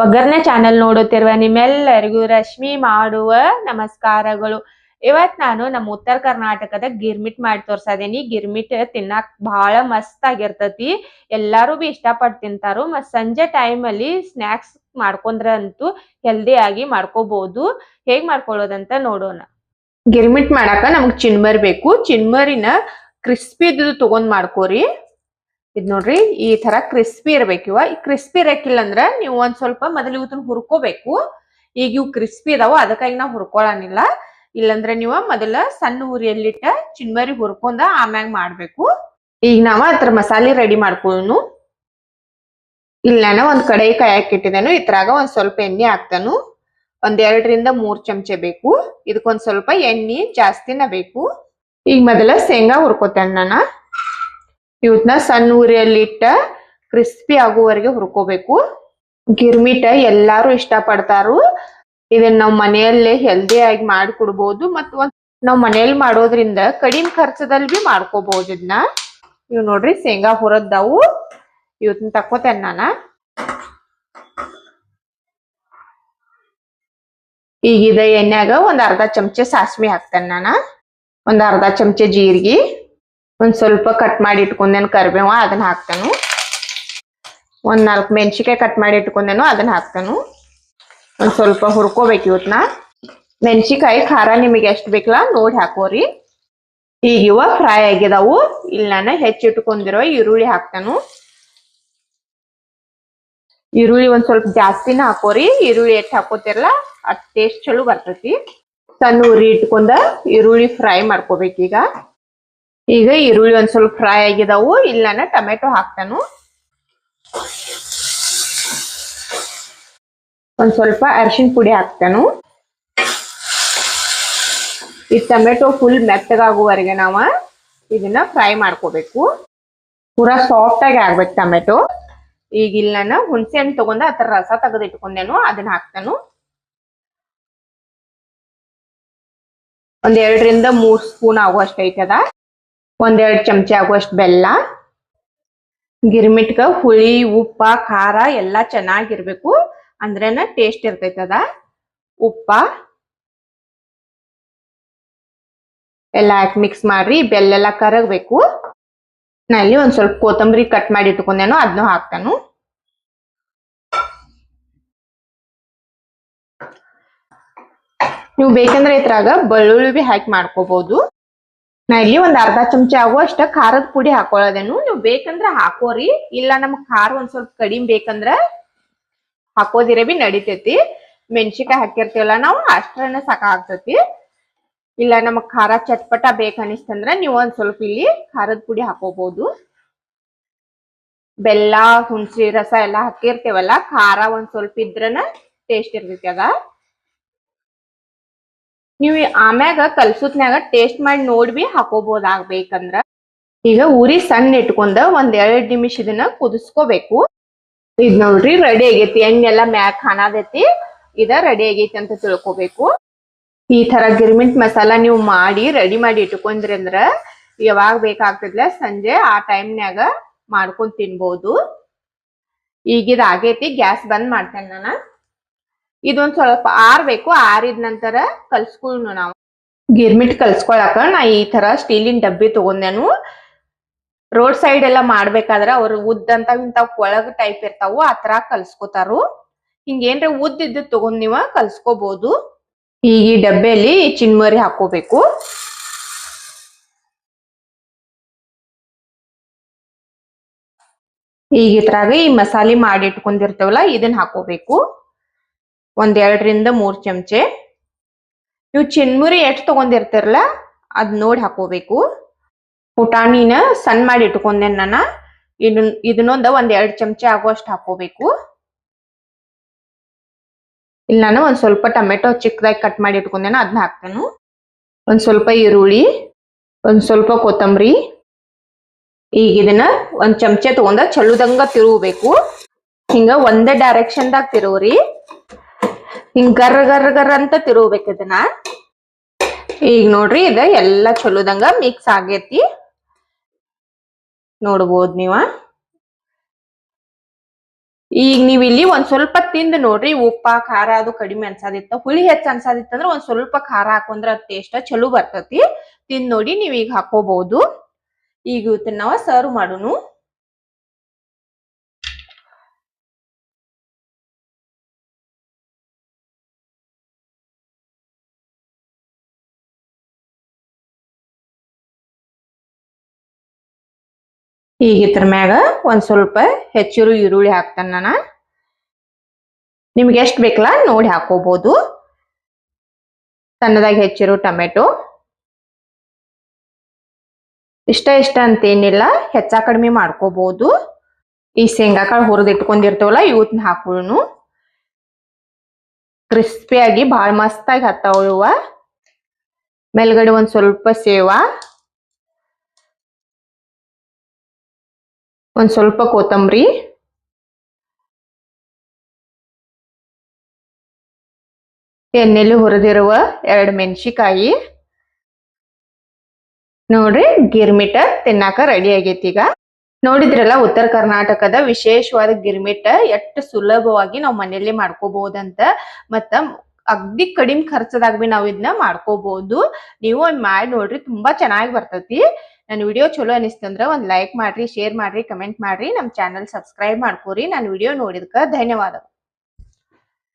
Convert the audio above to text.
ಒಗ್ಗರಣೆ ಚಾನೆಲ್ ನೋಡುತ್ತಿರುವ ನಿಮ್ಮೆಲ್ಲರಿಗೂ ರಶ್ಮಿ ಮಾಡುವ ನಮಸ್ಕಾರಗಳು. ಇವತ್ ನಾನು ನಮ್ಮ ಉತ್ತರ ಕರ್ನಾಟಕದ ಗಿರ್ಮಿಟ್ ಮಾಡಿ ತೋರ್ಸದೇನಿ ಗಿರ್ಮಿಟ್ ತಿನ್ನಾಕ್ ಬಹಳ ಮಸ್ತ್ ಆಗಿರ್ತತಿ. ಎಲ್ಲಾರು ಬಿ ಇಷ್ಟಪಟ್ಟು ತಿಂತಾರು. ಮತ್ ಸಂಜೆ ಟೈಮ್ ಅಲ್ಲಿ ಸ್ನಾಕ್ಸ್ ಮಾಡ್ಕೊಂಡ್ರ ಅಂತೂ ಹೆಲ್ದಿ ಆಗಿ ಮಾಡ್ಕೋಬಹುದು ಹೇಗ್ ಮಾಡ್ಕೊಳ್ಳೋದಂತ ನೋಡೋಣ. ಗಿರ್ಮಿಟ್ ಮಾಡಾಕ ನಮಗ್ ಚಿನ್ಮರಿ ಬೇಕು. ಚಿನ್ಮರಿನ ಕ್ರಿಸ್ಪಿದು ತಗೊಂಡ್ ಮಾಡ್ಕೋರಿ. ಇದ್ ನೋಡ್ರಿ, ಈ ತರ ಕ್ರಿಸ್ಪಿ ಇರ್ಬೇಕು ಇವ. ಈ ಕ್ರಿಸ್ಪಿ ಇರಕ್ಕಿಲ್ಲ ಅಂದ್ರೆ ನೀವು ಒಂದ್ ಸ್ವಲ್ಪ ಮೊದಲು ಇವತ್ತನ್ನ ಹುರ್ಕೋಬೇಕು. ಈಗ ಇವು ಕ್ರಿಸ್ಪಿ ಇದಾವ ಅದಕ್ಕಾಗಿ ನಾವು ಹುರ್ಕೊಳಂಗಿಲ್ಲ ಇಲ್ಲಂದ್ರೆ ನೀವು ಮೊದಲ ಸಣ್ಣ ಉರಿಯಲ್ಲಿಟ್ಟ ಚಿನ್ಮರಿ ಹುರ್ಕೊಂಡ ಆಮ್ಯಾಗ ಮಾಡ್ಬೇಕು. ಈಗ ನಾವ ಅದ್ರ ಮಸಾಲೆ ರೆಡಿ ಮಾಡ್ಕೊಳನು. ಇಲ್ಲಿ ನಾನು ಒಂದ್ ಕಡೆ ಕಾಯಕ್ ಇಟ್ಟಿದ್ದೇನು ಇದ್ರಾಗ ಒಂದ್ ಸ್ವಲ್ಪ ಎಣ್ಣೆ ಹಾಕ್ತಾನು. ಒಂದ್ ಎರಡರಿಂದ ಮೂರ್ ಚಮಚೆ ಬೇಕು. ಇದಕ್ಕೊಂದ್ ಸ್ವಲ್ಪ ಎಣ್ಣೆ ಜಾಸ್ತಿನ ಬೇಕು. ಈಗ ಮೊದಲ ಶೇಂಗಾ ಹುರ್ಕೋತೇನೆ ನಾನು. ಇವತ್ನ ಸಣ್ಣ ಉರಿಯಲ್ಲಿಟ್ಟ ಕ್ರಿಸ್ಪಿ ಆಗುವವರೆಗೆ ಹುರ್ಕೋಬೇಕು. ಗಿರ್ಮಿಟ ಎಲ್ಲಾರು ಇಷ್ಟ ಪಡ್ತಾರು ಇದನ್ನ ನಾವು ಮನೆಯಲ್ಲೇ ಹೆಲ್ದಿ ಆಗಿ ಮಾಡಿ ಕೊಡ್ಬೋದು ಮತ್ ಒಂದ್ ನಾವ್ ಮನೆಯಲ್ಲಿ ಮಾಡೋದ್ರಿಂದ ಕಡಿಮೆ ಖರ್ಚದಲ್ಲಿ ಬಿ ಮಾಡ್ಕೋಬಹುದು ಇದನ್ನ ಇವ್ ನೋಡ್ರಿ ಶೇಂಗಾ ಹುರದ್ದಾವು. ಇವತ್ನ ತಕ್ಕೋತೇನೆ ನಾನ. ಈಗಿದ ಎಣ್ಣೆಗ ಒಂದ್ ಅರ್ಧ ಚಮಚ ಸಾಸ್ವಿ ಹಾಕ್ತೇನೆ ನಾನ. ಒಂದ್ ಅರ್ಧ ಚಮಚ ಜೀರಿಗೆ. ಒಂದ್ ಸ್ವಲ್ಪ ಕಟ್ ಮಾಡಿ ಇಟ್ಕೊಂಡೇನು ಕರಿಬೇವ, ಅದನ್ನ ಹಾಕ್ತಾನು. ಒಂದ್ ನಾಲ್ಕು ಮೆಣಸಿಕಾಯಿ ಕಟ್ ಮಾಡಿ ಇಟ್ಕೊಂಡೇನು, ಅದನ್ನ ಹಾಕ್ತಾನು. ಒಂದ್ ಸ್ವಲ್ಪ ಹುರ್ಕೋಬೇಕು ಇವತ್ನ. ಮೆಣಸಿಕಾಯಿ ಖಾರ ನಿಮಗೆ ಎಷ್ಟು ಬೇಕಲ್ಲ ನೋಡಿ ಹಾಕೋರಿ. ಈಗ ಇವ ಫ್ರೈ ಆಗಿದಾವು ಇಲ್ಲಿ ನಾನು ಹೆಚ್ಚಿಟ್ಕೊಂಡಿರೋ ಈರುಳ್ಳಿ ಹಾಕ್ತಾನು. ಈರುಳ್ಳಿ ಒಂದ್ ಸ್ವಲ್ಪ ಜಾಸ್ತಿನ ಹಾಕೋರಿ. ಈರುಳ್ಳಿ ಎಷ್ಟು ಹಾಕೋತಿರಲ್ಲ, ಅದ್ ಟೇಸ್ಟ್ ಚಲೋ ಬರ್ತೈತಿ. ಸಣ್ಣ ಉರಿ ಇಟ್ಕೊಂಡ ಈರುಳ್ಳಿ ಫ್ರೈ ಮಾಡ್ಕೋಬೇಕೀಗ. ಈಗ ಈರುಳ್ಳಿ ಒಂದ್ ಸ್ವಲ್ಪ ಫ್ರೈ ಆಗಿದಾವು. ಇಲ್ಲನ ಟೊಮೆಟೊ ಹಾಕ್ತಾನು. ಒಂದ್ ಸ್ವಲ್ಪ ಅರಿಶಿನ ಪುಡಿ ಹಾಕ್ತಾನು. ಈ ಟೊಮೆಟೊ ಫುಲ್ ಮೆತ್ತಗಾಗುವವರೆಗೆ ನಾವ ಇದನ್ನ ಫ್ರೈ ಮಾಡ್ಕೋಬೇಕು. ಪೂರಾ ಸಾಫ್ಟ್ ಆಗಿ ಆಗ್ಬೇಕು ಟೊಮೆಟೊ. ಈಗ ಇಲ್ಲಿ ನಾನು ಹುಣಸೆ ಹಣ್ಣು ತಗೊಂಡ ಆತರ ರಸ ತೆಗೆದು ಇಟ್ಕೊಂಡೇನು, ಅದನ್ನ ಹಾಕ್ತಾನು. ಒಂದ್ ಎರಡರಿಂದ ಮೂರ್ ಸ್ಪೂನ್ ಆಗುವಷ್ಟು ಐತದ. ಒಂದೆರಡು ಚಮಚ ಆಗುವಷ್ಟು ಬೆಲ್ಲ, ಗಿರ್ಮಿಟ್ಗ, ಹುಳಿ, ಉಪ್ಪ, ಖಾರ ಎಲ್ಲ ಚೆನ್ನಾಗಿರ್ಬೇಕು. ಅಂದ್ರೇನ ಟೇಸ್ಟ್ ಇರ್ತೈತದ ಉಪ್ಪ, ಎಲ್ಲ ಹಾಕಿ ಮಿಕ್ಸ್ ಮಾಡ್ರಿ, ಬೆಲ್ಲೆಲ್ಲ ಕರಗಬೇಕು. ನಾ ಇಲ್ಲಿ ಒಂದ್ ಸ್ವಲ್ಪ ಕೊತ್ತಂಬರಿ ಕಟ್ ಮಾಡಿ ಇಟ್ಕೊಂಡೇನೋ ಅದನ್ನು ಹಾಕ್ತಾನು. ನೀವು ಬೇಕಂದ್ರೆ ಇದ್ರಾಗ ಬೆಳ್ಳುಳ್ಳಿ ಬಿ ಹಾಕಿ ಮಾಡ್ಕೋಬಹುದು ನಾ ಇಲ್ಲಿ ಒಂದ್ ಅರ್ಧ ಚಮಚ ಆಗುವಷ್ಟ ಖಾರದ ಪುಡಿ ಹಾಕೊಳ್ಳೋದೇನು ನೀವು ಬೇಕಂದ್ರ ಹಾಕೋರಿ. ಇಲ್ಲ ನಮ್ಗ್ ಖಾರ ಒಂದ್ ಸ್ವಲ್ಪ ಕಡಿಮೆ ಬೇಕಂದ್ರ ಹಾಕೋದಿರ ಬಿ ನಡಿತೈತಿ. ಮೆಣಸಿಕಾಯಿ ಹಾಕಿರ್ತೀವಲ್ಲ, ನಾವು ಅಷ್ಟ್ರನ್ನ ಸಾಕಾಗ್ತೈತಿ ಇಲ್ಲ ನಮಗ್ ಖಾರ ಚಟ್ಪಟ ಬೇಕನಿಸ್ತಂದ್ರ ನೀವು ಒಂದ್ ಸ್ವಲ್ಪ ಇಲ್ಲಿ ಖಾರದ ಪುಡಿ ಹಾಕೋಬಹುದು ಬೆಲ್ಲ, ಹುಣಸಿ ರಸ ಎಲ್ಲಾ ಹಾಕಿರ್ತೇವಲ್ಲ, ಖಾರ ಒಂದ್ ಸ್ವಲ್ಪ ಇದ್ರನ ಟೇಸ್ಟ್ ಇರ್ತೈತಿ ಅದ. ನೀವು ಆಮ್ಯಾಗ ಕಲ್ಸುತ್ನ್ಯಾಗ ಟೇಸ್ಟ್ ಮಾಡಿ ನೋಡ್ಬಿ ಬಿ ಆಗ್ಬೇಕಂದ್ರ. ಈಗ ಉರಿ ಸಣ್ಣ ಇಟ್ಕೊಂಡ ಒಂದ್ ಎರಡ್ ನಿಮಿಷ ಇದನ್ನ ಕುದಿಸ್ಕೋಬೇಕು. ಇದ್ ನೋಡ್ರಿ ರೆಡಿ ಆಗೈತಿ. ಎಣ್ಣೆ ಎಲ್ಲಾ ಮ್ಯಾಕ್ ಕಾಣಾದೈತಿ ಇದ ರೆಡಿ ಆಗೈತಿ ಅಂತ ತಿಳ್ಕೊಬೇಕು. ಈ ತರ ಗಿರ್ಮಿಟ್ ಮಸಾಲಾ ನೀವು ಮಾಡಿ ರೆಡಿ ಮಾಡಿ ಇಟ್ಕೊಂಡ್ರಿ ಅಂದ್ರ ಯಾವಾಗ ಬೇಕಾಗ್ತದ್ಲ ಸಂಜೆ ಆ ಟೈಮ್ನ್ಯಾಗ ಮಾಡ್ಕೊಂಡ್ ತಿನ್ಬಹುದು ಈಗಿದ ಆಗೈತಿ. ಗ್ಯಾಸ್ ಬಂದ್ ಮಾಡ್ತೇನೆ ನಾನು. ಇದೊಂದ್ ಸ್ವಲ್ಪ ಆರ್ಬೇಕು ಆರಿದ ನಂತರ ಕಲ್ಸ್ಕೊಳ್ನು ನಾವು. ಗಿರ್ಮಿಟ್ ಕಲ್ಸ್ಕೊಳಕ ನಾ ಈ ತರ ಸ್ಟೀಲಿನ ಡಬ್ಬಿ ತಗೊಂಡೇನು. ರೋಡ್ ಸೈಡ್ ಎಲ್ಲ ಮಾಡ್ಬೇಕಾದ್ರ ಅವ್ರು ಉದ್ದಂತ ಇಂತಾವ್ ಒಳಗ್ ಟೈಪ್ ಇರ್ತಾವು, ಆ ತರ ಕಲ್ಸ್ಕೊತಾರು. ಉದ್ದ ಇದ್ದ ತಗೊಂಡ್ ನೀವ ಕಲ್ಸ್ಕೋಬಹುದು ಈಗ ಈ ಡಬ್ಬೆಯಲ್ಲಿ ಚಿನ್ಮರಿ ಹಾಕೋಬೇಕು. ಈಗ ಇದ್ರಾಗ ಈ ಮಸಾಲೆ ಮಾಡಿ ಇಟ್ಕೊಂಡಿರ್ತೇವಲ್ಲ ಇದನ್ನ ಹಾಕೋಬೇಕು. ಒಂದ್ ಎರಡರಿಂದ ಮೂರ್ ಚಮಚೆ. ನೀವು ಚಿನ್ಮುರಿ ಎಷ್ಟ್ ತಗೊಂಡಿರ್ತಿರಲ್ಲ, ಅದ್ ನೋಡಿ ಹಾಕೋಬೇಕು. ಪುಟಾಣಿನ ಸಣ್ಣ ಮಾಡಿ ಇಟ್ಕೊಂಡೆ ನಾನು, ಇದನ್, ಇದನ್ನೊಂದ ಒಂದ್ ಚಮಚೆ ಆಗುವಷ್ಟು ಹಾಕೋಬೇಕು. ಇಲ್ಲಿ ನಾನು ಒಂದ್ ಸ್ವಲ್ಪ ಟೊಮೆಟೊ ಚಿಕ್ಕದಾಗಿ ಕಟ್ ಮಾಡಿ ಇಟ್ಕೊಂಡೇನ ಅದನ್ನ ಹಾಕ್ತೇನು. ಒಂದ್ ಸ್ವಲ್ಪ ಈರುಳ್ಳಿ, ಒಂದ್ ಸ್ವಲ್ಪ ಕೊತ್ತಂಬರಿ. ಈಗ ಇದನ್ನ ಒಂದ್ ಚಮಚೆ ತಗೊಂಡ ಚಲುದಂಗ ತಿರುಗಬೇಕು. ಹಿಂಗ ಒಂದೇ ಡೈರೆಕ್ಷನ್ದಾಗ ತಿರುವ್ರಿ ಹಿಂಗ್ ಗರ್ ಗರ್ ಗರ್ ಅಂತ ತಿರುಗ್ಬೇಕು ಇದನ್ನ. ಈಗ ನೋಡ್ರಿ ಇದ ಎಲ್ಲಾ ಚಲೋದಂಗ ಮಿಕ್ಸ್ ಆಗೇತಿ. ನೋಡ್ಬೋದ್ ನೀವ. ಈಗ ನೀವ್ ಇಲ್ಲಿ ಒಂದ್ ಸ್ವಲ್ಪ ತಿಂದು ನೋಡ್ರಿ ಉಪ್ಪ, ಖಾರ ಅದು ಕಡಿಮೆ ಅನ್ಸಾದಿತ್ತ. ಹುಳಿ ಹೆಚ್ಚ ಅನ್ಸಾದಿತ್ತಂದ್ರ ಒಂದ್ ಸ್ವಲ್ಪ ಖಾರ ಹಾಕೊಂಡ್ರ ಟೇಸ್ಟ್ ಚಲೋ ಬರ್ತತಿ. ತಿಂದ್ ನೋಡಿ ನೀವ್ ಈಗ ಹಾಕೋಬಹುದು ಈಗ ಇವತ್ತನ್ನ ನಾವ ಸರ್ವ್ ಮಾಡೋನು. ಈಗ ಇದ್ರ ಮ್ಯಾಗ ಒಂದ್ ಸ್ವಲ್ಪ ಹೆಚ್ಚಿರು ಈರುಳ್ಳಿ ಹಾಕ್ತೇನೆ ನಾನು. ನಿಮ್ಗೆ ಎಷ್ಟು ಬೇಕಲ್ಲ ನೋಡಿ ಹಾಕೋಬಹುದು ಸಣ್ಣದಾಗಿ ಹೆಚ್ಚಿರು ಟೊಮೆಟೊ. ಇಷ್ಟ ಇಷ್ಟ ಅಂತೇನಿಲ್ಲ, ಹೆಚ್ಚ ಕಡಿಮೆ ಮಾಡ್ಕೋಬಹುದು ಈ ಶೇಂಗಾ ಕಾಳು ಹುರಿದ್ ಇಟ್ಕೊಂಡಿರ್ತೇವಲ್ಲ, ಇವತ್ನ ಹಾಕೊಳ್ಳುನು ಕ್ರಿಸ್ಪಿಯಾಗಿ ಬಹಳ ಮಸ್ತಾಗಿ ಹತ್ತಾವ ಇವ ಮೇಲ್ಗಡೆ ಒಂದು ಸ್ವಲ್ಪ ಸೇವಾ. ಒಂದ್ ಸ್ವಲ್ಪ ಕೊತ್ತಂಬರಿ. ಎಣ್ಣೆಲಿ ಹುರಿದಿರುವ ಎರಡು ಮೆಣಸಿಕಾಯಿ ನೋಡ್ರಿ ಗಿರ್ಮಿಟ ತಿನ್ನಾಕ ರೆಡಿ ಆಗೈತಿ ಈಗ. ನೋಡಿದ್ರಲ್ಲ ಉತ್ತರ ಕರ್ನಾಟಕದ ವಿಶೇಷವಾದ ಗಿರ್ಮಿಟ ಎಷ್ಟು ಸುಲಭವಾಗಿ ನಾವು ಮನೆಯಲ್ಲಿ ಮಾಡ್ಕೋಬಹುದಂತ ಮತ್ತ ಅಗ್ದಿ ಕಡಿಮೆ ಖರ್ಚದಾಗ ಬಿ ನಾವ್ ಇದನ್ನ ಮಾಡ್ಕೋಬಹುದು ನೀವು ಮಾಡಿ ನೋಡ್ರಿ ತುಂಬಾ ಚೆನ್ನಾಗಿ ಬರ್ತೈತಿ. ನನ್ನ ವಿಡಿಯೋ ಚಲೋ ಅನಿಸ್ತಂದ್ರೆ ಒಂದು ಲೈಕ್ ಮಾಡ್ರಿ ಶೇರ್ ಮಾಡ್ರಿ ಕಮೆಂಟ್ ಮಾಡ್ರಿ. ನಮ್ಮ ಚಾನಲ್ ಸಬ್ಸ್ಕ್ರೈಬ್ ಮಾಡ್ಕೋರಿ. ನನ್ನ ವಿಡಿಯೋ ನೋಡಿದಕ್ಕೆ ಧನ್ಯವಾದ